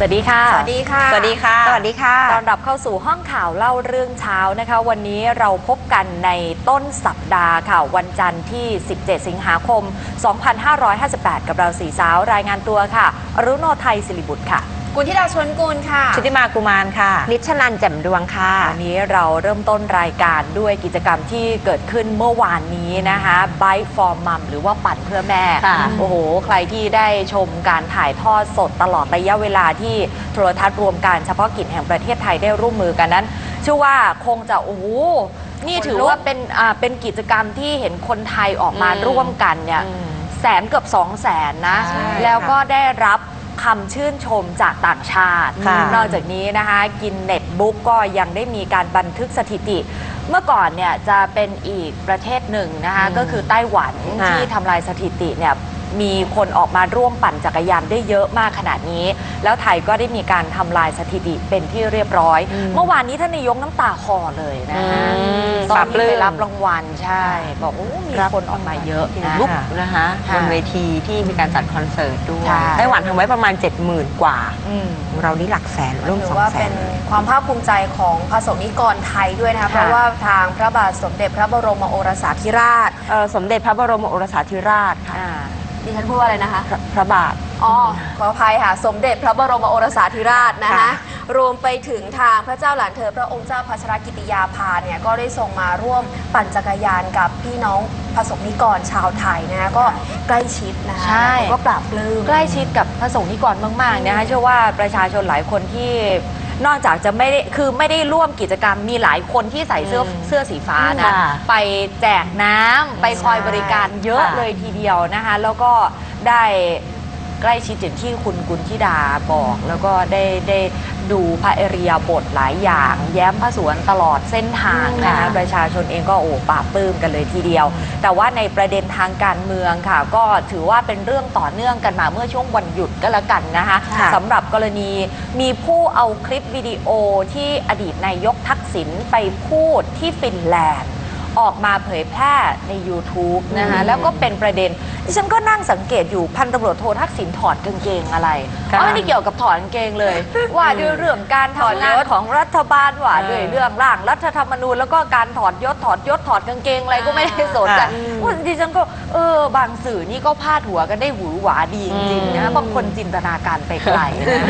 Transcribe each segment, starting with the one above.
สวัสดีค่ะ สวัสดีค่ะ สวัสดีค่ะ สวัสดีค่ะต้อนรับเข้าสู่ห้องข่าวเล่าเรื่องเช้านะคะ วันนี้เราพบกันในต้นสัปดาห์ค่ะ วันจันทร์ที่ 17 สิงหาคม 2558 กับเราสี่สาวรายงานตัวค่ะ อรุโนไทยสิริบุตรค่ะ กุลธิดาชวนกุลค่ะชุติมากุมารค่ะ นิชนันแจ่มดวงค่ะ วันนี้เราเริ่มต้นรายการด้วยกิจกรรมที่เกิดขึ้นเมื่อวานนี้นะคะ Bike for Mom หรือว่าปั่นเพื่อแม่ ค่ะโอ้โห ใครที่ได้ชมการถ่ายทอดสดตลอดระยะเวลาที่โทรทัศน์รวมการเฉพาะกิจแห่งประเทศไทยได้ร่วมมือกันนั้นเชื่อว่าคงจะ โอ้โห นี่ถือว่าเป็นอ่าเป็นกิจกรรมที่เห็นคนไทยออกมาอืมร่วมกันเนี่ยอืมแสนเกือบสองแสนนะ ใช่แล้วก็ได้รับ คำชื่นชมจากต่างชาติ ค่ะ นอกจากนี้นะคะกินเน็ตบุ๊กก็ยังได้มีการบันทึกสถิติ เมื่อก่อนเนี่ยจะเป็นอีกประเทศหนึ่งนะคะอืมก็คือไต้หวันค่ะ ที่ทำลายสถิติเนี่ย มีคนออกมาร่วมปั่นจักรยานได้เยอะมากขนาดนี้ แล้วไทยก็ได้มีการทำลายสถิติเป็นที่เรียบร้อย เมื่อวานนี้ท่านนายกน้ำตาคลอเลยนะคะอืมตอนปรับปลื้นี้มไปรับรางวัลใช่ บอกโอ้มีคนออกมาเยอะนะลุกนะคะค่ะบนเวทีที่มีการจัดคอนเสิร์ตด้วยใช่ไต้หวันทำไว้ประมาณ 70,000 กว่าอืมของเรานี่หลักแสนร่วมถืสอองว่าแสเป็นนความภาคภูมิใจของพระสงฆ์นิกรไทยด้วยนะคะค่ะเพราะว่าทางพระบาทสมเด็จพระบรมโอรสาธิราชเอ่อสมเด็จพระบรมโอรสาธิราชค่ะอ่า ดิฉันพูดว่าอะไรนะคะ พระพระบาท อ๋อ ขออภัยค่ะ สมเด็จพระบรมโอรสาธิราชนะคะ ค่ะรวมไปถึงทางพระเจ้าหลานเธอ พระองค์เจ้าพัชรกิติยาภาเนี่ย ก็ได้ส่งมาร่วมปั่นจักรยานกับพี่น้องพระสงฆ์นิกรชาวไทยนะคะก็ใกล้ชิดนะคะใช่ แล้วก็ปราบปลื้ม ใกล้ชิดกับพระสงฆ์นิกรมากๆนะคะเชื่อว่าประชาชนหลายคนที่ นอกจากจะไม่ได้คือไม่ได้ร่วมกิจกรรมมีหลายคนที่ใส่เสื้ออืมเสื้อสีฟ้านะค่ะไปแจกน้ำไปคอยบริการเยอะค่ะเลยทีเดียวนะคะ แล้วก็ได้ ใกล้ชิดอย่างที่คุณกุลธิดาบอก แล้วก็ได้ได้ดูพระเอริยาบทหลายอย่าง แย้มพระสวนตลอดเส้นทางนะคะค่ะประชาชนเองก็โอ้ปลาบปลื้มกันเลยทีเดียว แต่ว่าในประเด็นทางการเมืองค่ะ ก็ถือว่าเป็นเรื่องต่อเนื่องกันมาเมื่อช่วงวันหยุดก็แล้วกันนะคะค่ะสำหรับกรณีมีผู้เอาคลิปวิดีโอที่อดีตนายกทักษิณไปพูดที่ฟินแลนด์ออกมาเผยแพร่ใน YouTube นะคะอืมแล้วก็เป็นประเด็น ดิฉันก็นั่งสังเกตอยู่พันตำรวจโททักษิณถอดกางเกงอะไรค่ะอ๋อไม่ได้เกี่ยวกับถอดกางเกงเลย ว่าด้วยเรื่องการทำงานของรัฐบาลว่าเออด้วยเรื่องร่างรัฐธรรมนูญแล้วก็การถอดยศถอดยศถอดกางเกงอะไรก็ไม่ได้สนใจค่ะว่าดิฉันก็ เออบางสื่อนี่ก็พาดหัวกันได้หวือหวาดีจริงๆนะอืมบางคนจินตนาการไปไกลนะ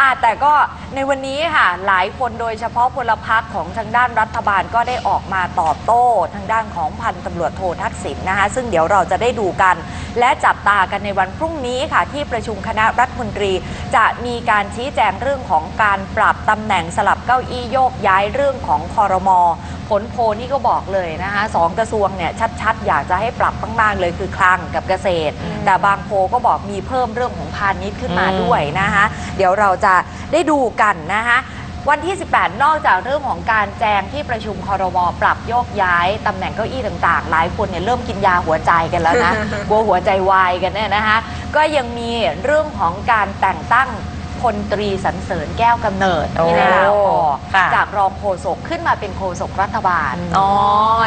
อะแต่ก็ในวันนี้ค่ะหลายคนโดยเฉพาะพลพรรคของทางด้านรัฐบาลก็ได้ออกมาตอบโต้ทางด้านของพันตำรวจโททักษิณนะคะ ซึ่งเดี๋ยวเราจะได้ดูกัน และจับตากันในวันพรุ่งนี้ค่ะ ที่ประชุมคณะรัฐมนตรี จะมีการชี้แจงเรื่องของการปรับตำแหน่งสลับเก้าอี้โยกย้ายเรื่องของคอรมอผลโพลนี่ก็บอกเลยนะคะสองกระทรวงเนี่ยชัดๆ อยากจะให้ปรับมากๆเลยคือคลังกับเกษตร แต่บางโพลก็บอกมีเพิ่มเรื่องของพาณิชย์ขึ้นมาอืมด้วยนะคะเดี๋ยวเราจะได้ดูกันนะคะวันที่ 18 นอกจากเรื่องของการแจงที่ประชุมคอรมอปรับโยกย้ายตำแหน่งเก้าอี้ต่างๆ หลายคนเนี่ยเริ่มกินยาหัวใจกันแล้วนะกลัวหัวใจวายกันเนี่ยนะคะก็ยังมีเรื่องของการแต่งตั้ง พลตรีสันเสริญแก้วกำเนิดที่ได้ลาออกค่ะ จากรองโฆษกขึ้นมาเป็นโฆษกรัฐบาล อ๋อ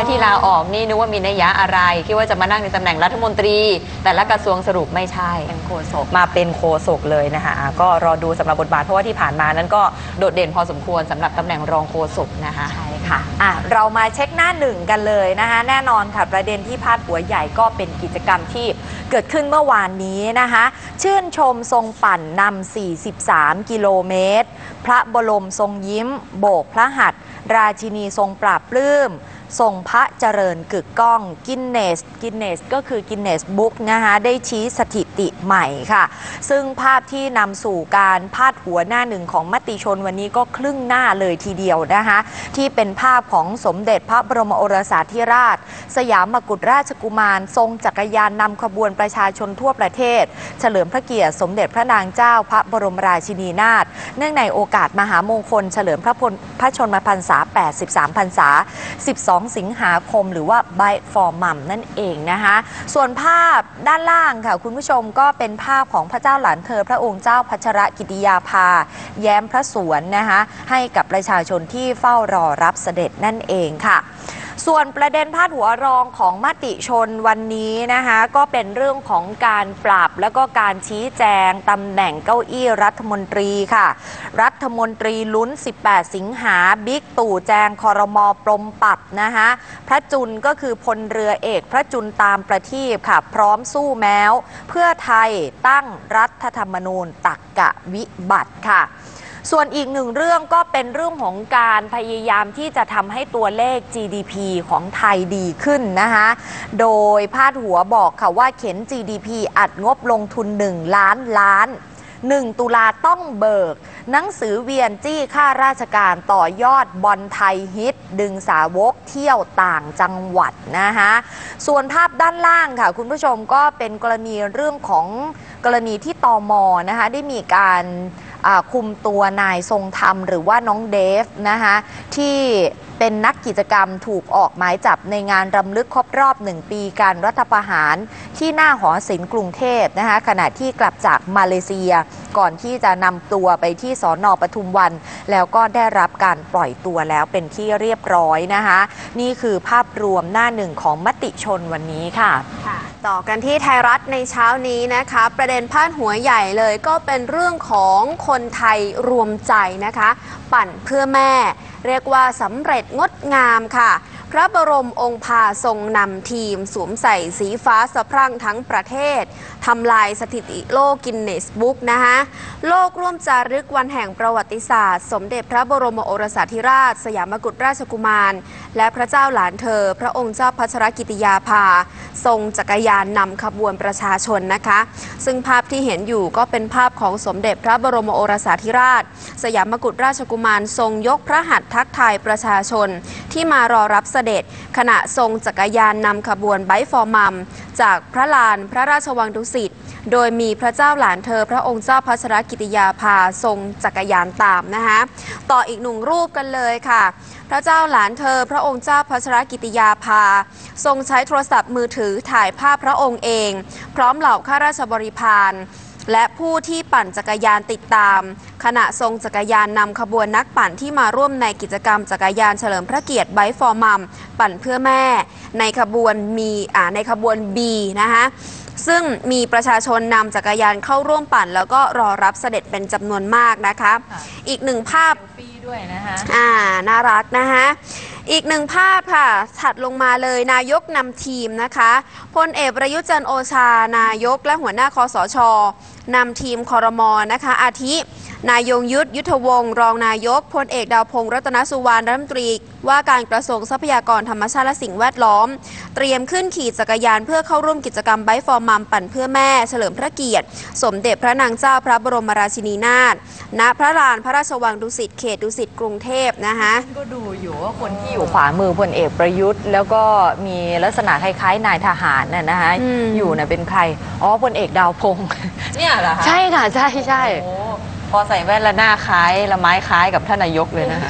ที่ลาออกนี่นึกว่ามีนัยยะอะไร คิดว่าจะมานั่งในตำแหน่งรัฐมนตรี แต่ละกระทรวงสรุปไม่ใช่ เป็นโฆษก มาเป็นโคศกเลยนะคะอะก็รอดูสำหรับบทบาทเพราะว่าที่ผ่านมานั้นก็โดดเด่นพอสมควรสำหรับตำแหน่งรองโคศกนะคะ ใช่ค่ะอะ เรามาเช็คหน้าหนึ่งกันเลยนะคะ แน่นอนค่ะประเด็นที่พาดหัวใหญ่ก็เป็นกิจกรรมที่เกิดขึ้นเมื่อวานนี้นะคะ ชื่นชมทรงปั่นนำ3 กิโลเมตร พระบรมทรงยิ้ม โบกพระหัตถ์ราชินีทรงปราบปลื้ม ทรงพระเจริญกึกก้องกินเนสกินเนสก็คือกินเนสบุ๊กนะคะได้ชี้สถิติใหม่ค่ะ ซึ่งภาพที่นำสู่การพาดหัวหน้าหนึ่งของมติชนวันนี้ก็ครึ่งหน้าเลยทีเดียวนะคะที่เป็นภาพของสมเด็จพระบรมโอรสาธิราช สยามกุฎราชกุมาร ทรงจักรยานนำขบวนประชาชนทั่วประเทศ เฉลิมพระเกียรติสมเด็จพระนางเจ้าพระบรมราชินีนาถเนื่องในโอกาสมหามงคล เฉลิมพระพลพระชนมพรรษา 83 พรรษา 12 2 สิงหาคม หรือว่า Bike for Mom นั่นเองนะคะ ส่วนภาพด้านล่างค่ะ คุณผู้ชมก็เป็นภาพของพระเจ้าหลานเธอ พระองค์เจ้าพัชรกิติยาภา แย้มพระสวนนะคะ ให้กับประชาชนที่เฝ้ารอรับเสด็จนั่นเองค่ะ ส่วนประเด็นพาดหัวรองของมติชนวันนี้นะคะก็เป็นเรื่องของการปรับแล้วก็การชี้แจงตำแหน่งเก้าอี้รัฐมนตรีค่ะ รัฐมนตรีลุ้น 18 สิงหาบิ๊กตู่แจงคอรมอปรมปรับนะคะพระจุลก็คือพลเรือเอก พระจุลตามประทีปค่ะ พร้อมสู้แม้ว เพื่อไทยตั้งรัฐธรรมนูญตักกะวิบัติค่ะ ส่วนอีกหนึ่งเรื่องก็เป็นเรื่องของการพยายามที่จะทำให้ตัวเลข GDP ของไทยดีขึ้นนะคะ โดยพาดหัวบอกค่ะว่าเข็น GDP อัดงบลงทุน 1 ล้านล้าน 1 ตุลาต้องเบิก หนังสือเวียนจี้ค่าราชการต่อยอดบอลไทยฮิต ดึงสาวกเที่ยวต่างจังหวัดนะคะส่วนภาพด้านล่างค่ะคุณผู้ชมก็เป็นกรณีเรื่องของกรณีที่ตอมอนะคะได้มีการ คุมตัวนายทรงธรรมหรือว่าน้องเดฟนะคะที่ เป็นนักกิจกรรมถูกออกหมายจับในงานรำลึกครบรอบหนึ่งปีการรัฐประหาร ที่หน้าหอศิลป์กรุงเทพนะคะขณะที่กลับจากมาเลเซีย ก่อนที่จะนำตัวไปที่สอนอปทุมวัน แล้วก็ได้รับการปล่อยตัวแล้วเป็นที่เรียบร้อยนะคะ นี่คือภาพรวมหน้าหนึ่งของมติชนวันนี้ค่ะค่ะต่อกันที่ไทยรัฐในเช้านี้นะคะ ประเด็นพาดหัวใหญ่เลยก็เป็นเรื่องของคนไทยรวมใจนะคะ ปั่นเพื่อแม่ เรียกว่าสำเร็จงดงามค่ะ พระบรมองค์พาทรงนำทีม สวมใส่สีฟ้าสะพรั่งทั้งประเทศทำลายสถิติโลกกินเนสบุ๊กนะคะโลกร่วมจารึกวันแห่งประวัติศาสตร์ สมเด็จพระบรมโอรสาธิราช สยามกุฎราชกุมาร และพระเจ้าหลานเธอ พระองค์เจ้าพัชรกิติยาภา ทรงจักรยานนำขบวนประชาชนนะคะ ซึ่งภาพที่เห็นอยู่ก็เป็นภาพของสมเด็จพระบรมโอรสาธิราช สยามกุฎราชกุมารทรงยกพระหัตถ์ทักทายประชาชน ที่มารอรับเสด็จ ขณะทรงจักรยานนำขบวนไบค์ฟอร์มัม จากพระลานพระราชวังดุสิต โดยมีพระเจ้าหลานเธอ พระองค์เจ้าพัชรกิติยาภาทรงจักรยานตามนะคะต่ออีกหนึ่งรูปกันเลยค่ะ พระเจ้าหลานเธอ พระองค์เจ้าพัชรกิติยาภา ทรงใช้โทรศัพท์มือถือถ่ายภาพพระองค์เอง พร้อมเหล่าข้าราชบริพาร และผู้ที่ปั่นจักรยานติดตาม ขณะทรงจักรยานนำขบวนนักปั่นที่มาร่วมในกิจกรรมจักรยานเฉลิมพระเกียรติไบฟอร์มัมปั่นเพื่อแม่ ในขบวนมีอ่าในขบวน B นะคะซึ่งมีประชาชนนำจักรยานเข้าร่วมปั่น แล้วก็รอรับเสด็จเป็นจำนวนมากนะคะค่ะอีกหนึ่งภาพปีด้วยนะคะอ่า น่ารักนะคะอีกหนึ่งภาพค่ะ ถัดลงมาเลยนายกนำทีมนะคะ พลเอกประยุทธ์จันทร์โอชา นายกและหัวหน้าคอสช นำทีมคอรมอนะคะ อาทินายยงยุทธยุทธวงศ์รองนายกพลเอกดาวพงศ์รัตนสุวรรณรัฐมนตรี ว่าการกระทรวงทรัพยากรธรรมชาติและสิ่งแวดล้อม เตรียมขึ้นขี่จักรยานเพื่อเข้าร่วมกิจกรรมไบค์ฟอร์มัมปั่นเพื่อแม่ เฉลิมพระเกียรติ สมเด็จพระนางเจ้าพระบรมราชินีนาถณพระลานพระราชวังดุสิตเขตดุสิตกรุงเทพนะคะก็ดูอยู่ว่าคนที่อยู่ขวามือพลเอกประยุทธ์ แล้วก็มีลักษณะคล้ายๆนายทหารน่ะนะคะอืมอยู่น่ะเป็นใครอ๋อพลเอกดาวพงศ์เนี่ยเหรอคะใช่ค่ะใช่ใช่โอ้ พอใส่แว่นและหน้าคล้ายละไม้คล้ายกับท่านนายกเลยนะคะ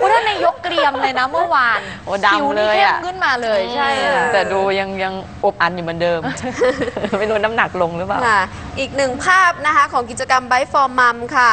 ว่าท่านนายกเกรียมเลยนะเมื่อวานโอ้ดำผิวนี่เลยเข้มอะ ขึ้นมาเลยใช่ค่ะแต่ดูยังยังอบอันอยู่เหมือนเดิม ไม่รู้น้ำหนักลงหรือเปล่า ค่ะอีกหนึ่งภาพนะคะของกิจกรรมไบฟอร์มัมค่ะ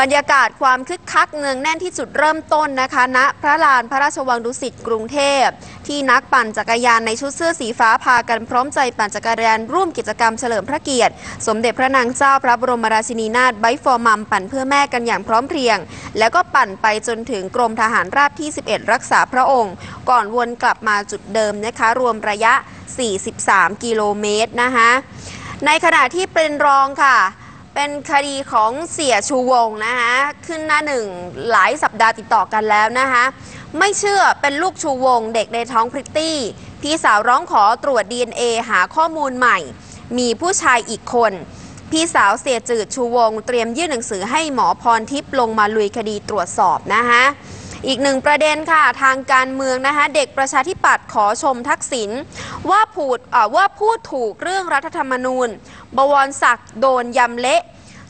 บรรยากาศความคึกคักเนืองแน่นที่จุดเริ่มต้นนะคะณพระลานพระราชวังดุสิตกรุงเทพ ที่นักปั่นจักรยานในชุดเสื้อสีฟ้าพากันพร้อมใจปั่นจักรยานร่วมกิจกรรมเฉลิมพระเกียรติ สมเด็จพระนางเจ้าพระบรมราชินีนาถไบฟอร์มัมปั่นเพื่อแม่กันอย่างพร้อมเพรียง แล้วก็ปั่นไปจนถึงกรมทหารราบที่ 11 รักษาพระองค์ ก่อนวนกลับมาจุดเดิมนะคะ รวมระยะ 43 กิโลเมตรนะคะในขณะที่เป็นรองค่ะเป็นคดีของเสียชูวงนะคะขึ้นหน้าหนึ่งหลายสัปดาห์ติดต่อกันแล้วนะคะ ไม่เชื่อเป็นลูกชูวง เด็กในท้องพริตตี้ พี่สาวร้องขอตรวจ DNA หาข้อมูลใหม่ มีผู้ชายอีกคน พี่สาวเสียจืดชูวง เตรียมยื่นหนังสือให้หมอพรทิพย์ลงมาลุยคดีตรวจสอบนะคะอีกหนึ่งประเด็นค่ะทางการเมืองนะคะ เด็กประชาธิปัตย์ขอชมทักษิณว่าพูดว่าพูดถูกเรื่องรัฐธรรมนูญ บวรศักดิ์โดนยำเละ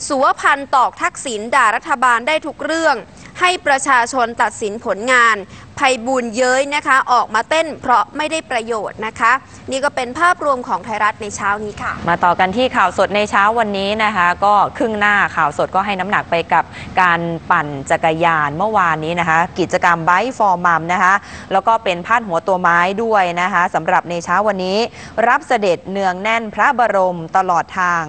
สุวพันธ์ตอกทักษิณด่ารัฐบาลได้ทุกเรื่อง ให้ประชาชนตัดสินผลงาน ภัยบุญเย้ยนะคะ ออกมาเต้นเพราะไม่ได้ประโยชน์นะคะ นี่ก็เป็นภาพรวมของไทยรัฐในเช้านี้ค่ะ มาต่อกันที่ข่าวสดในเช้าวันนี้นะคะ ก็ครึ่งหน้าข่าวสดก็ให้น้ำหนักไปกับการปั่นจักรยานเมื่อวานนี้นะคะ กิจกรรมไบฟอร์มัมนะคะแล้วก็เป็นพาดหัวตัวไม้ด้วยนะคะสำหรับในเช้าวันนี้ รับเสด็จเนืองแน่นพระบรมตลอดทาง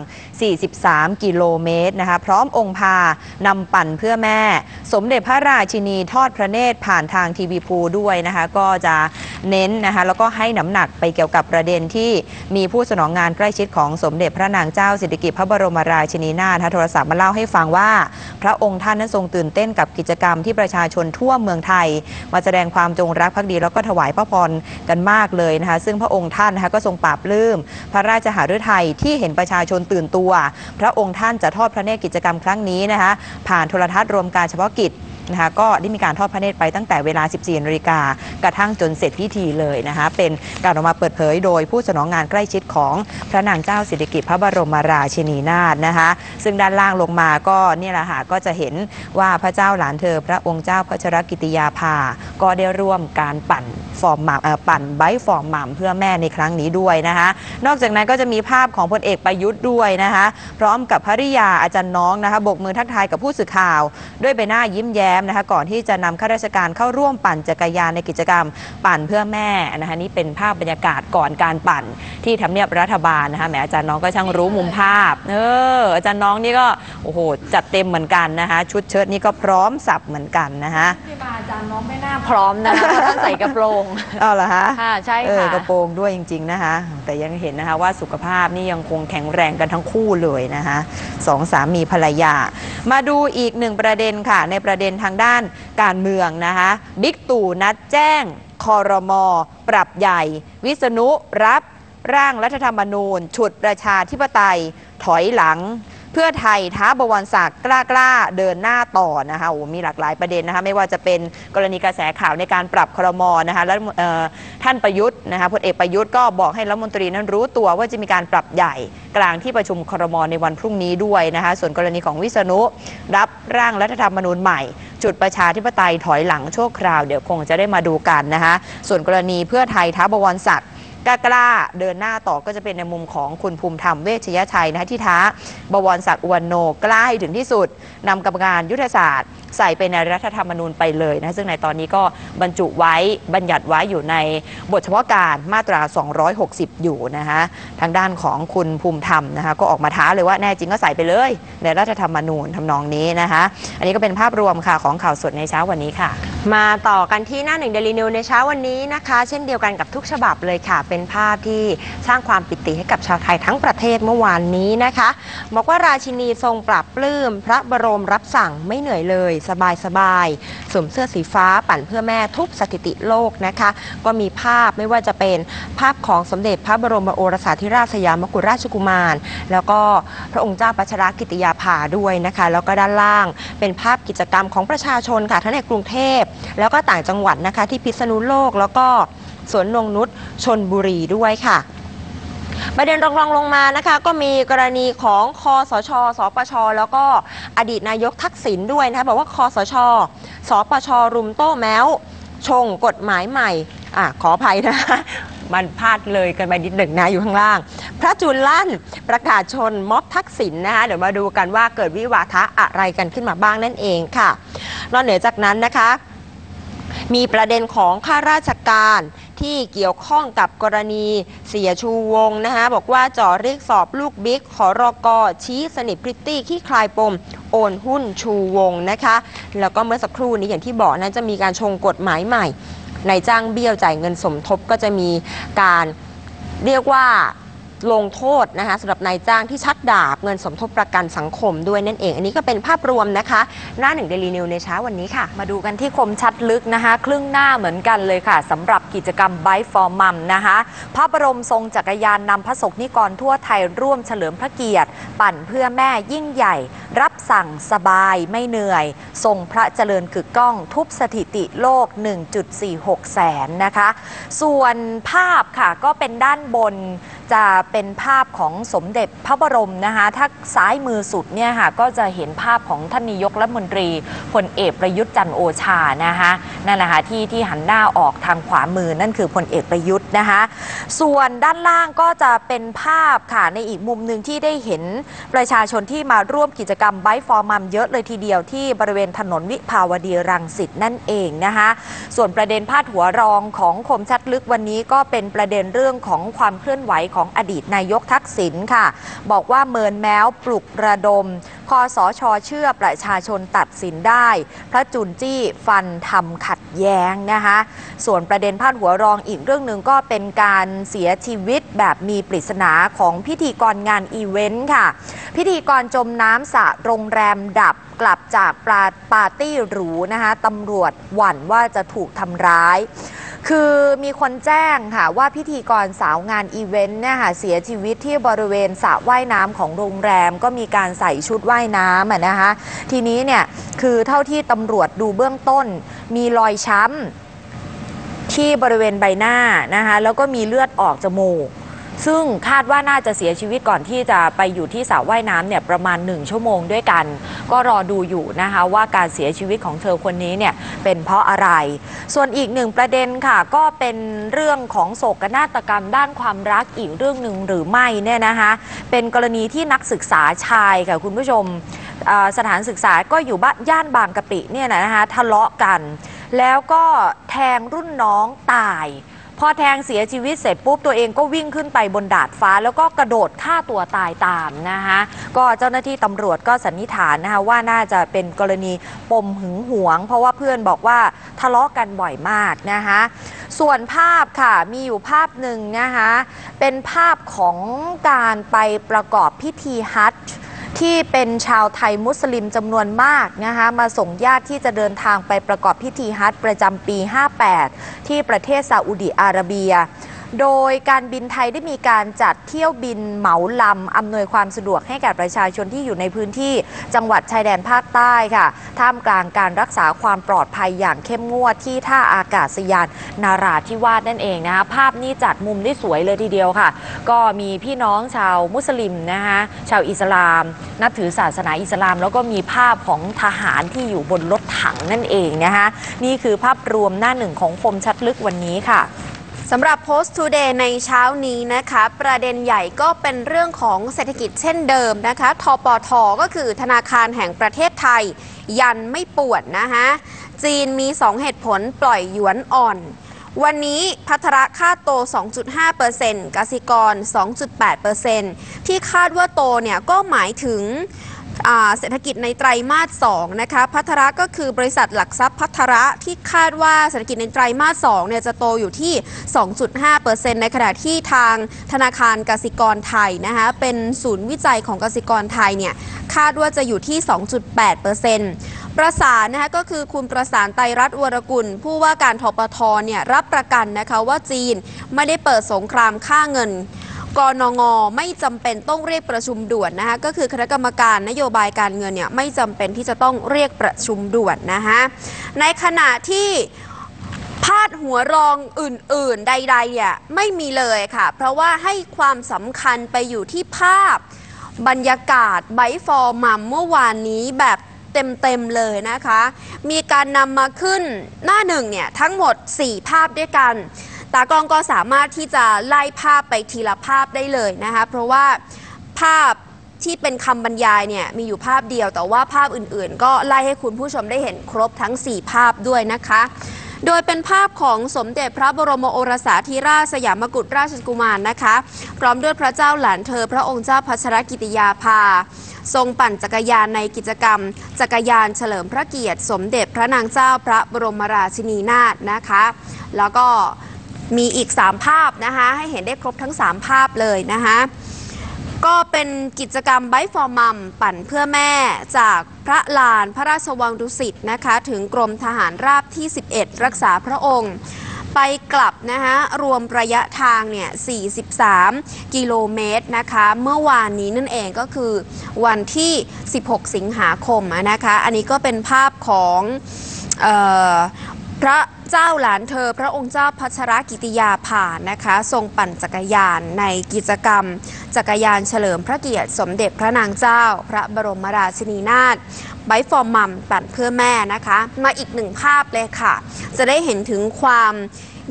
43 กิโลเมตรนะคะ พร้อมองค์พานำปั่นเพื่อแม่ สมเด็จพระราชินีทอดพระเนตรผ่านทางทีวีพูด้วยนะคะก็จะเน้นนะคะแล้วก็ให้น้ำหนักไปเกี่ยวกับประเด็นที่มีผู้สนองงานใกล้ชิดของสมเด็จพระนางเจ้าสิริกิติ์พระบรมราชินีนาถโทรศัพท์มาเล่าให้ฟังว่า พระองค์ท่านนั้นทรงตื่นเต้นกับกิจกรรมที่ประชาชนทั่วเมืองไทย มาแสดงความจงรักภักดี แล้วก็ถวายพระพรกันมากเลยนะคะซึ่งพระองค์ท่านนะคะก็ทรงปราบลื้มพระราชหฤทัยที่เห็นประชาชนตื่นตัว พระองค์ท่านจะทอดพระเนตรกิจกรรมครั้งนี้นะคะผ่านโทรทัศน์รวมการเฉพาะกิจ นะคะก็ได้มีการทอดพระเนตรไปตั้งแต่เวลา 14นาฬิกากระทั่งจนเสร็จพิธีเลยนะคะเป็นการออกมาเปิดเผยโดยผู้สนองงานใกล้ชิดของพระนางเจ้าสิริกิติ์พระบรมราชินีนาถนะคะ ซึ่งด้านล่างลงมาก็เนี่ยแหละค่ะก็จะเห็นว่าพระเจ้าหลานเธอ พระองค์เจ้าพัชรกิติยาภา ก็ได้ร่วมการปั่นฟอร์มหมัมเอ่อปั่นไบค์ฟอร์มหมัมเพื่อแม่ในครั้งนี้ด้วยนะคะนอกจากนั้นก็จะมีภาพของพลเอกประยุทธ์ด้วยนะคะ พร้อมกับภริยาอาจารย์น้องนะคะโบกมือทักทายกับผู้สื่อข่าว ด้วยใบหน้ายิ้มแย้มนะคะก่อนที่จะนำข้าราชการเข้าร่วมปั่นจักรยานในกิจกรรม ปั่นเพื่อแม่นะคะนี่เป็นภาพบรรยากาศก่อนการปั่นที่ทำเนียบรัฐบาลนะคะแหมอาจารย์น้องก็ช่างรู้มุมภาพเอออาจารย์น้องนี่ก็โอ้โหจัดเต็มเหมือนกันนะคะชุดเชิ้ตนี่ก็พร้อมสับเหมือนกันนะคะที่มาอาจารย์น้องไม่น่าพร้อมนะคะเพราะท่านใส่กระโปรงเอาเหรอคะค่ะใช่เออค่ะกระโปรงด้วยจริง ๆนะคะ แต่ยังเห็นนะคะว่าสุขภาพนี่ยังคงแข็งแรงกันทั้งคู่เลยนะคะสองสามีภรรยา มาดูอีกหนึ่งประเด็นค่ะในประเด็นทางด้านการเมืองนะคะบิ๊กตู่นัดแจ้งคอรมอปรับใหญ่ วิษณุรับร่างรัฐธรรมนูญ ฉุดประชาธิปไตย ถอยหลัง เพื่อไทยท้าบวรศักดิ์กล้ากล้าเดินหน้าต่อนะคะโอ้มีหลากหลายประเด็นนะคะไม่ว่าจะเป็นกรณีกระแสข่าวในการปรับครมนะคะแล้วท่านประยุทธ์นะคะพลเอกประยุทธ์ก็บอกให้รัฐมนตรีนั้นรู้ตัวว่าจะมีการปรับใหญ่กลางที่ประชุมครมในวันพรุ่งนี้ด้วยนะคะส่วนกรณีของวิษณุรับร่างรัฐธรรมนูญใหม่ จุดประชาธิปไตยถอยหลังชั่วคราว เดี๋ยวคงจะได้มาดูกันนะคะส่วนกรณีเพื่อไทยท้าบวรศักดิ์ กล้ากล้าเดินหน้าต่อก็จะเป็นในมุมของคุณภูมิธรรมเวชยชัยนะคะที่ท้าบวรศักดิ์อวันโนกล้าให้ถึงที่สุดนำกรรมการยุทธศาสตร์ ใส่ไปในรัฐธรรมนูญไปเลยนะซึ่งในตอนนี้ก็บรรจุไว้บัญญัติไว้อยู่ในบทเฉพาะการมาตรา 260 อยู่นะคะทางด้านของคุณภูมิธรรมนะคะก็ออกมาท้าเลยว่าแน่จริงก็ใส่ไปเลย ในรัฐธรรมนูญทำนองนี้นะคะอันนี้ก็เป็นภาพรวมค่ะของข่าวสดในเช้าวันนี้ค่ะ มาต่อกันที่หน้าหนึ่งเดลินิวในเช้าวันนี้นะคะ เช่นเดียวกันกับทุกฉบับเลยค่ะ เป็นภาพที่สร้างความปิติให้กับชาวไทยทั้งประเทศเมื่อวานนี้นะคะ บอกว่าราชินีทรงปรับปลื้ม พระบรมรับสั่งไม่เหนื่อยเลยสบายสบายสวมเสื้อสีฟ้าปั่นเพื่อแม่ทุบสถิติโลกนะคะ ก็มีภาพไม่ว่าจะเป็นภาพของสมเด็จพระบรมโอรสาธิราชสยามกุฎราชกุมาร แล้วก็พระองค์เจ้าพัชรกิติยาภาด้วยนะคะ แล้วก็ด้านล่างเป็นภาพกิจกรรมของประชาชนค่ะทั้งในกรุงเทพ แล้วก็ต่างจังหวัดนะคะที่พิษณุโลกแล้วก็สวนนงนุษชนบุรีด้วยค่ะ ประเด็นรองๆลงมานะคะก็มีกรณีของคอสช สปช แล้วก็อดีตนายกทักษิณด้วยนะคะบอกว่าคอสช สปช รุมโต้แม้ว ชงกฎหมายใหม่อะขออภัยนะคะมันพลาดเลยกันไปนิดหนึ่งนะอยู่ข้างล่าง พระจุลลั่นประกาศชนม็อบทักษิณนะคะเดี๋ยวมาดูกันว่าเกิดวิวาทะอะไรกันขึ้นมาบ้างนั่นเองค่ะนอกเหนือจากนั้นนะคะ มีประเด็นของข้าราชการ ที่เกี่ยวข้องกับกรณีเสียชูวงนะคะบอกว่าจ่อเรียกสอบลูกบิ๊กขอรอกอชี้สนิทพริตตี้ขี้คลายปม โอนหุ้นชูวงนะคะ แล้วก็เมื่อสักครู่นี้อย่างที่บอกนะจะมีการชงกฎหมายใหม่ในจ้างเบี้ยวจ่ายเงินสมทบก็จะมีการเรียกว่า ลงโทษนะคะสำหรับนายจ้างที่ชักดาบเงินสมทบประกันสังคมด้วยนั่นเอง อันนี้ก็เป็นภาพรวมนะคะ หน้าหนึ่งเดลีนิวในเช้าวันนี้ค่ะ มาดูกันที่คมชัดลึกนะคะ ครึ่งหน้าเหมือนกันเลยค่ะสำหรับกิจกรรมบายฟอร์มัมนะคะพระบรมทรงจักรยานนำพระสงฆ์นิกรทั่วไทยร่วมเฉลิมพระเกียรติ ปั่นเพื่อแม่ยิ่งใหญ่ รับ สั่งสบายไม่เหนื่อย ทรงพระเจริญกึกก้องทุบสถิติโลก 1.46 แสนนะคะ ส่วนภาพค่ะก็เป็นด้านบนจะเป็นภาพของสมเด็จพระบรมนะคะ ถ้าซ้ายมือสุดเนี่ยค่ะก็จะเห็นภาพของท่านนายกรัฐมนตรีพลเอกประยุทธ์จันโอชานะคะนั่นแหละค่ะที่ที่หันหน้าออกทางขวามือนั่นคือพลเอกประยุทธ์นะคะ ส่วนด้านล่างก็จะเป็นภาพค่ะในอีกมุมหนึ่งที่ได้เห็นประชาชนที่มาร่วมกิจกรรมบฟอร์มัมเยอะเลยทีเดียวที่บริเวณถนนวิภาวดีรังสิตนั่นเองนะคะ ส่วนประเด็นพาดหัวรองของคมชัดลึกวันนี้ก็เป็นประเด็นเรื่องของความเคลื่อนไหวของอดีตนายกทักษิณค่ะ บอกว่าเมินแม้วปลุกระดมคอสชเชื่อประชาชนตัดสินได้ พระจุนจี้ฟันทำขัดแย้งนะคะ ส่วนประเด็นพาดหัวรองอีกเรื่องหนึ่งก็เป็นการเสียชีวิตแบบมีปริศนาของพิธีกรงานอีเวนต์ค่ะ พิธีกรจมน้ำสระโรงแรมดับกลับจากปาปาร์ตี้หรูนะคะตำรวจหวั่นว่าจะถูกทำร้าย คือมีคนแจ้งค่ะว่าพิธีกรสาวงานอีเวนต์เนี่ยค่ะเสียชีวิตที่บริเวณสระว่ายน้ำของโรงแรมก็มีการใส่ชุดว่ายน้ำนะคะ ทีนี้เนี่ยคือเท่าที่ตำรวจดูเบื้องต้น มีรอยช้ำที่บริเวณใบหน้านะคะแล้วก็มีเลือดออกจมูก ซึ่งคาดว่าน่าจะเสียชีวิตก่อนที่จะไปอยู่ที่สระว่ายน้ำเนี่ยประมาณ 1 ชั่วโมงด้วยกัน ก็รอดูอยู่นะคะว่าการเสียชีวิตของเธอคนนี้เนี่ยเป็นเพราะอะไร ส่วนอีกหนึ่งประเด็นค่ะ ก็เป็นเรื่องของโศกนาฏกรรมด้านความรักอีกเรื่องหนึ่งหรือไม่เนี่ยนะคะเป็นกรณีที่นักศึกษาชายค่ะคุณผู้ชมสถานศึกษาก็อยู่บ้านย่านบางกะปิเนี่ยนะคะทะเลาะกัน แล้วก็แทงรุ่นน้องตาย พอแทงเสียชีวิตเสร็จปุ๊บตัวเองก็วิ่งขึ้นไปบนดาดฟ้า แล้วก็กระโดดฆ่าตัวตายตามนะคะก็เจ้าหน้าที่ตำรวจก็สันนิษฐานนะคะว่าน่าจะเป็นกรณีปมหึงหวง เพราะว่าเพื่อนบอกว่าทะเลาะกันบ่อยมากนะคะส่วนภาพค่ะมีอยู่ภาพหนึ่งนะคะเป็นภาพของการไปประกอบพิธีฮัจญ์ ที่เป็นชาวไทยมุสลิมจำนวนมากนะคะมาส่งญาติที่จะเดินทางไปประกอบพิธีฮัจญ์ประจำปี 58 ที่ประเทศซาอุดิอาระเบีย โดยการบินไทยได้มีการจัดเที่ยวบินเหมาลำ อำนวยความสะดวกให้แก่ประชาชนที่อยู่ในพื้นที่จังหวัดชายแดนภาคใต้ค่ะ ท่ามกลางการรักษาความปลอดภัยอย่างเข้มงวดที่ท่าอากาศยานนาราธิวาสนั่นเองนะคะภาพนี้จัดมุมได้สวยเลยทีเดียวค่ะ ก็มีพี่น้องชาวมุสลิมนะคะชาวอิสลาม นับถือศาสนาอิสลาม แล้วก็มีภาพของทหารที่อยู่บนรถถังนั่นเองนะคะนี่คือภาพรวมหน้าหนึ่งของคมชัดลึกวันนี้ค่ะ สำหรับ Post Today ในเช้านี้นะคะ ประเด็นใหญ่ก็เป็นเรื่องของเศรษฐกิจเช่นเดิมนะคะ ทปท ก็คือธนาคารแห่งประเทศไทย ยันไม่ปวดนะคะจีนมี 2 เหตุผลปล่อยหยวนอ่อน วันนี้พัทระค่าโต 2.5%กสิกร 2.8%ที่คาดว่าโตเนี่ยก็หมายถึง เศรษฐกิจในไตรมาส2นะคะพัทระก็คือบริษัทหลักทรัพย์พัทระที่คาดว่าเศรษฐกิจในไตรมาส2เนี่ยจะโตอยู่ที่ 2.5%ในขณะที่ทางธนาคารกสิกรไทยนะคะเป็นศูนย์วิจัยของกสิกรไทยเนี่ยคาดว่าจะอยู่ที่ 2.8%ประสานนะคะก็คือคุณประสานไตรรัตน์วรกุล ผู้ว่าการทปทเนี่ยรับประกันนะคะว่าจีนไม่ได้เปิดสงครามค่าเงิน กนงไม่จำเป็นต้องเรียกประชุมด่วนนะคะก็คือคณะกรรมการนโยบายการเงินเนี่ยไม่จำเป็นที่จะต้องเรียกประชุมด่วนนะคะในขณะที่พาดหัวรองอื่น ๆ ใดๆเนี่ยไม่มีเลยค่ะ เพราะว่าให้ความสำคัญไปอยู่ที่ภาพบรรยากาศไบฟอร์มัมเมื่อวานนี้แบบเต็ม ๆ เลยนะคะ มีการนำมาขึ้นหน้าหนึ่งเนี่ยทั้งหมด 4 ภาพด้วยกัน ตากล้องก็สามารถที่จะไล่ภาพไปทีละภาพได้เลยนะคะเพราะว่าภาพที่เป็นคำบรรยายเนี่ยมีอยู่ภาพเดียว แต่ว่าภาพอื่นๆ ก็ไล่ให้คุณผู้ชมได้เห็นครบทั้ง 4 ภาพด้วยนะคะ โดยเป็นภาพของสมเด็จพระบรมโอรสาธิราชสยามกุฎราชกุมารนะคะ พร้อมด้วยพระเจ้าหลานเธอ พระองค์เจ้าพัชรกิติยาภา ทรงปั่นจักรยานในกิจกรรม จักรยานเฉลิมพระเกียรติ สมเด็จพระนางเจ้าพระบรมราชินีนาถนะคะ แล้วก็ มีอีก 3 ภาพนะคะ ให้เห็นได้ครบทั้ง 3 ภาพเลยนะคะ ก็เป็นกิจกรรมไบฟอร์มัมปั่นเพื่อแม่จากพระลานพระราชวังดุสิตนะคะ ถึงกรมทหารราบที่ 11 รักษาพระองค์ ไปกลับนะคะรวมระยะทางเนี่ย 43 กิโลเมตรนะคะ เมื่อวานนี้นั่นเองก็คือวันที่ 16 สิงหาคมนะคะ อันนี้ก็เป็นภาพของออพระ เจ้าหลานเธอ พระองค์เจ้าพัชรกิติยาผ่านนะคะ ทรงปั่นจักรยานในกิจกรรม จักรยานเฉลิมพระเกียรติสมเด็จพระนางเจ้า พระบรมราชินีนาถไบฟอร์มัมปั่นเพื่อแม่นะคะ มาอีกหนึ่งภาพเลยค่ะ จะได้เห็นถึงความ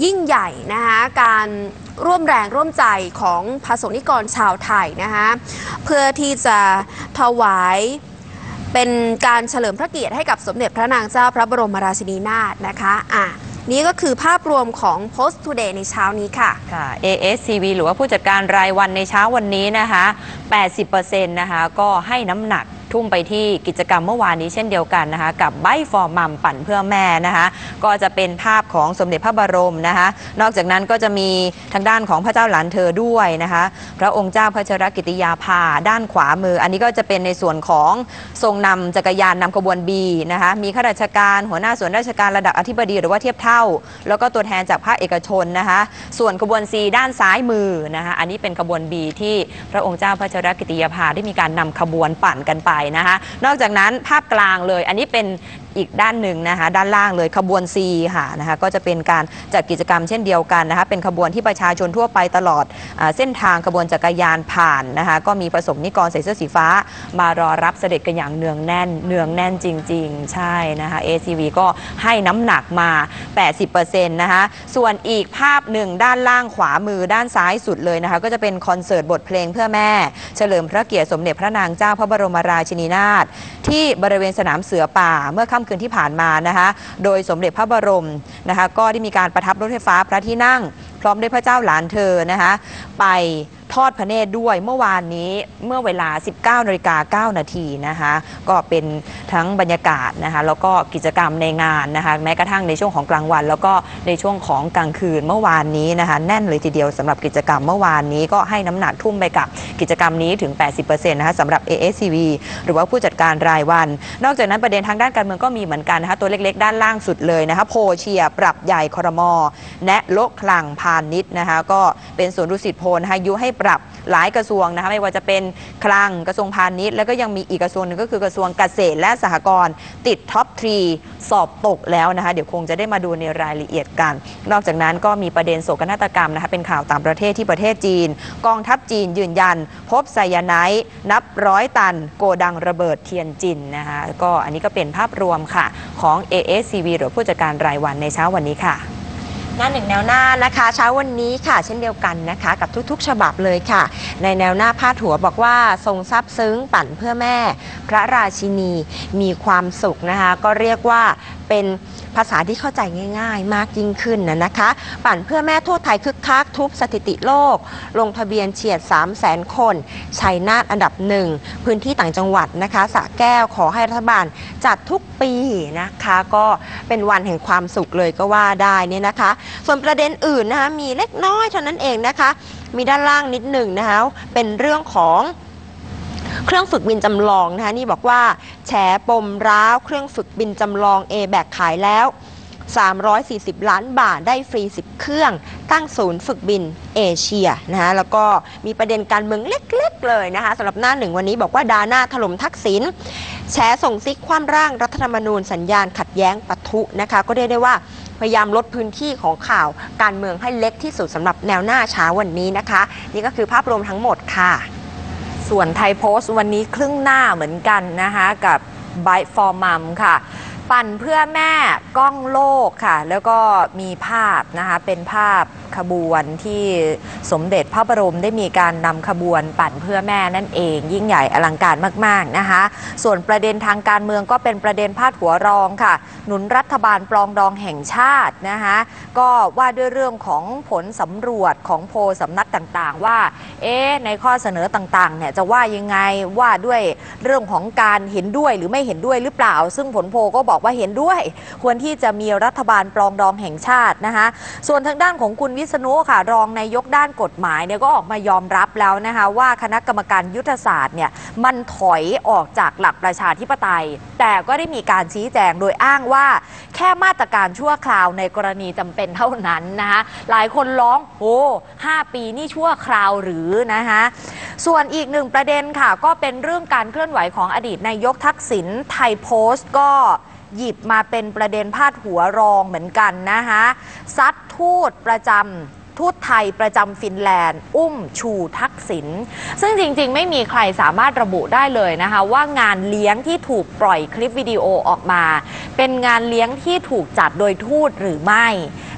ยิ่งใหญ่นะคะการร่วมแรงร่วมใจของพระสงฆ์นิกรชาวไทยนะคะเพื่อที่จะถวายเป็นการเฉลิมพระเกียรติให้กับสมเด็จพระนางเจ้าพระบรมราชินีนาถนะคะอะ นี่ก็คือภาพรวมของ Post Today ในเช้านี้ค่ะ ค่ะ ASCV หรือว่าผู้จัดการรายวันในเช้าวันนี้นะคะ 80%นะคะ ก็ให้น้ำหนัก ทุ่มไปที่กิจกรรมเมื่อวานนี้เช่นเดียวกันนะคะ กับไบฟอร์มัมปั่นเพื่อแม่นะคะ ก็จะเป็นภาพของสมเด็จพระบรมนะคะ นอกจากนั้นก็จะมีทางด้านของพระเจ้าหลานเธอด้วยนะคะ พระองค์เจ้าพัชรกิติยาภาด้านขวามือ อันนี้ก็จะเป็นในส่วนของทรงนำจักรยานนำขบวนบีนะคะมีข้าราชการหัวหน้าส่วนราชการระดับอธิบดีหรือว่าเทียบเท่า แล้วก็ตัวแทนจากภาคเอกชนนะคะ ส่วนขบวน C ด้านซ้ายมือนะคะอันนี้เป็นขบวน B ที่พระองค์เจ้าพัชรกิติยาภาได้มีการนำขบวนปั่นกันไปนะคะ นอกจากนั้นภาพกลางเลย อันนี้เป็นอีกด้านหนึ่งนะคะด้านล่างเลยขบวน C ค่ะนะคะก็จะเป็นการจัดกิจกรรมเช่นเดียวกันนะคะเป็นขบวนที่ประชาชนทั่วไปตลอดอเส้นทางขบวนจักรยานผ่านนะคะก็มีประสบนิกรใส่เสื้อสีฟ้ามารอรับเสด็จกันอย่างเนืองแน่นเนืองแน่นจริง ๆ ใช่นะคะ ACV ก็ให้น้ำหนักมา 80%นะคะส่วนอีกภาพหนึ่งด้านล่างขวามือด้านซ้ายสุดเลยนะคะก็จะเป็นคอนเสิร์ตบทเพลงเพื่อแม่ เฉลิมพระเกียรติสมเด็จพระนางเจ้าพระบรมราชินีนาถที่บริเวณสนามเสือป่าเมื่อค่ำคืนที่ผ่านมานะคะ โดยสมเด็จพระบรมนะคะ ก็ได้มีการประทับรถไฟฟ้าพระที่นั่ง พร้อมด้วยพระเจ้าหลานเธอนะคะ ไป ทอดพระเนตรด้วยเมื่อวานนี้เมื่อเวลา 19นาฬิกา9นาทีนะคะก็เป็นทั้งบรรยากาศนะคะแล้วก็กิจกรรมในงานนะคะแม้กระทั่งในช่วงของกลางวัน แล้วก็ในช่วงของกลางคืนเมื่อวานนี้นะคะแน่นเลยทีเดียวสำหรับกิจกรรมเมื่อวานนี้ก็ให้น้ำหนักทุ่มไปกับกิจกรรมนี้ถึง 80%นะคะสำหรับ ASCV หรือว่าผู้จัดการรายวัน นอกจากนั้นประเด็นทางด้านการเมืองก็มีเหมือนกันนะคะตัวเล็กๆ ด้านล่างสุดเลยนะคะโพเชียปรับใหญ่ครมแนะโละคลังพาณิชย์นะคะก็เป็นสวนดุสิตโพนะคะยุให้ปรับหลายกระทรวงนะคะไม่ว่าจะเป็นคลังกระทรวงพาณิชย์แล้วก็ยังมีอีกกระทรวงหนึ่งก็คือกระทรวงเกษตรและสหกรณ์ติดท็อปทรีสอบตกแล้วนะคะเดี๋ยวคงจะได้มาดูในรายละเอียดกัน นอกจากนั้นก็มีประเด็นโศกนาฏกรรมนะคะเป็นข่าวต่างประเทศที่ประเทศจีน กองทัพจีนยืนยัน พบไซยาไนด์นับร้อยตัน โกดังระเบิดเทียนจินนะคะก็อันนี้ก็เป็นภาพรวมค่ะของ ASCV หรือผู้จัดการรายวันในเช้าวันนี้ค่ะ หน้าหนึ่งแนวหน้านะคะเช้าวันนี้ค่ะ เช่นเดียวกันนะคะ กับทุกๆ ฉบับเลยค่ะ ในแนวหน้าพาดหัวบอกว่าทรงซาบซึ้งปั่นเพื่อแม่ พระราชินีมีความสุขนะคะ ก็เรียกว่าเป็นภาษาที่เข้าใจง่าย ๆ มากยิ่งขึ้นนะนะคะ ปั่นเพื่อแม่ทั่วไทยคึกคักทุบสถิติโลก ลงทะเบียนเฉียด 3 0 0แสนคนชัยนาทอันดับหนึ่งพื้นที่ต่างจังหวัดนะคะสระแก้วขอให้รัฐบาลจัดทุกปีนะคะ ก็เป็นวันแห่งความสุขเลยก็ว่าได้เนี่ยนะคะส่วนประเด็นอื่นนะคะมีเล็กน้อยเท่านั้นเองนะคะ มีด้านล่างนิดหนึ่งนะคะเป็นเรื่องของเครื่องฝึกบินจำลองนะคะนี่บอกว่าแฉปมร้าวเครื่องฝึกบินจำลอง A แบกขายแล้ว 340 ล้านบาทได้ฟรี 10 เครื่อง ตั้งศูนย์ฝึกบินเอเชียนะคะแล้วก็มีประเด็นการเมืองเล็กๆเลยนะคะสำหรับหน้าหนึ่งวันนี้บอกว่าดาหน้าถล่มทักษิณแฉส่งซิกความร่างรัฐธรรมนูญสัญญาณขัดแย้งปะทุนะคะก็เรียกได้ว่า พยายามลดพื้นที่ของข่าวการเมืองให้เล็กที่สุดสำหรับแนวหน้าเช้าวันนี้นะคะ นี่ก็คือภาพรวมทั้งหมดค่ะ ส่วนไทยโพสต์วันนี้ครึ่งหน้าเหมือนกันนะคะกับ b บ t e for Mom ค่ะ ปั่นเพื่อแม่กล้องโลกค่ะ แล้วก็มีภาพนะคะ เป็นภาพขบวนที่สมเด็จพระบรมได้มีการนำขบวนปั่นเพื่อแม่นั่นเอง ยิ่งใหญ่อลังการมากๆนะคะ ส่วนประเด็นทางการเมืองก็เป็นประเด็นพาดหัวรองค่ะ หนุนรัฐบาลปลองดองแห่งชาตินะคะก็ว่าด้วยเรื่องของผลสำรวจของโพสำนักต่างๆ ว่า เอ๊ในข้อเสนอต่างๆเนี่ยจะว่ายังไงว่าด้วยเรื่องของการเห็นด้วยหรือไม่เห็นด้วยหรือเปล่า ซึ่งผลโพลก็บอกบอกว่าเห็นด้วย ควรที่จะมีรัฐบาลปรองดองแห่งชาตินะคะส่วนทางด้านของคุณวิษณุค่ะ รองนายกด้านกฎหมายเนี่ยก็ออกมายอมรับแล้วนะคะว่าคณะกรรมการยุทธศาสตร์เนี่ยมันถอยออกจากหลักประชาธิปไตย แต่ก็ได้มีการชี้แจงโดยอ้างว่า แค่มาตรการชั่วคราวในกรณีจำเป็นเท่านั้นนะคะหลายคนร้องโอ้ห้าปีนี่ชั่วคราวหรือนะคะส่วนอีกหนึ่งประเด็นค่ะ ก็เป็นเรื่องการเคลื่อนไหวของอดีตนายกทักษิณไทยโพสต์ก็ หยิบมาเป็นประเด็นพาดหัวรองเหมือนกันนะคะซัดทูตประจำทูตไทยประจำฟินแลนด์ อุ้มชูทักษิณซึ่งจริงๆ ไม่มีใครสามารถระบุได้เลยนะคะ ว่างานเลี้ยงที่ถูกปล่อยคลิปวิดีโอออกมา เป็นงานเลี้ยงที่ถูกจัดโดยทูตหรือไม่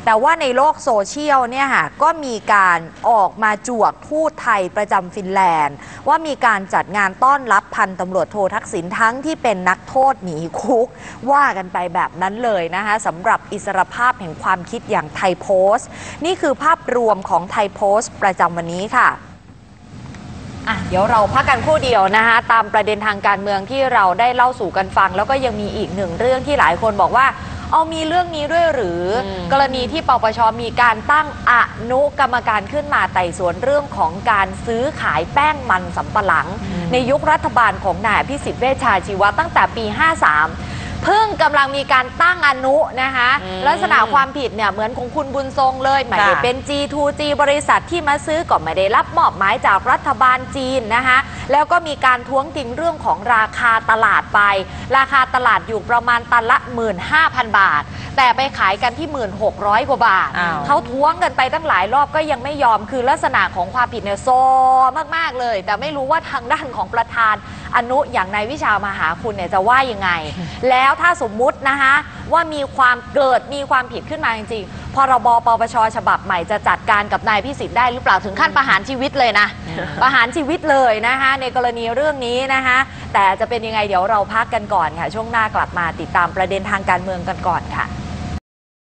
แต่ว่าในโลกโซเชียลเนี่ยค่ะก็มีการออกมาจวกทูตไทยประจำฟินแลนด์ ว่ามีการจัดงานต้อนรับพันตำรวจโททักษิณทั้งที่เป็นนักโทษหนีคุก ว่ากันไปแบบนั้นเลยนะคะสำหรับอิสรภาพแห่งความคิดอย่างไทยโพสต์ นี่คือภาพรวมของไทยโพสต์ประจำวันนี้ค่ะอะเดี๋ยวเราพักกันคู่เดียวนะคะตามประเด็นทางการเมืองที่เราได้เล่าสู่กันฟัง แล้วก็ยังมีอีกหนึ่งเรื่องที่หลายคนบอกว่า เอามีเรื่องนี้ด้วยหรืออมกรณีที่ปปชมีการตั้งอนุกรรมการขึ้นมาไต่สวนเรื่องของการซื้อขายแป้งมันสำปะหลัง ในยุครัฐบาลของนายอภิสิทธิ์เวชชาชีวะตั้งแต่ปี 53เพิ่งกำลังมีการตั้งอนุนะคะอืมลักษณะความผิดเนี่ยเหมือนของคุณบุญทรงเลยไม่ได้ค่ะเป็น G2G บริษัทที่มาซื้อก็ไม่ได้รับมอบหมายจากรัฐบาลจีนนะคะ แล้วก็มีการท้วงติงเรื่องของราคาตลาดไป ราคาตลาดอยู่ประมาณตันละ 15,000 บาท แต่ไปขายกันที่ 1,600 กว่าบาทอ้าเขาท้วงกันไปตั้งหลายรอบก็ยังไม่ยอมคือลักษณะของความผิดเนี่ยโซมากๆเลย แต่ไม่รู้ว่าทางด้านของประธาน อนุอย่างนายวิชามาหาคุณเนี่ยจะว่ายังไง แล้วถ้าสมมุตินะคะว่ามีความเกิดมีความผิดขึ้นมาจริงๆพรบปปชฉบับใหม่จะจัดการกับนายพิสิทธิ์ได้หรือเปล่าถึงขั้นประหารชีวิตเลยนะ ประหารชีวิตเลยนะคะ ในกรณีเรื่องนี้นะคะ แต่จะเป็นยังไงเดี๋ยวเราพักกันก่อนค่ะ ช่วงหน้ากลับมาติดตามประเด็นทางการเมืองกันก่อนค่ะ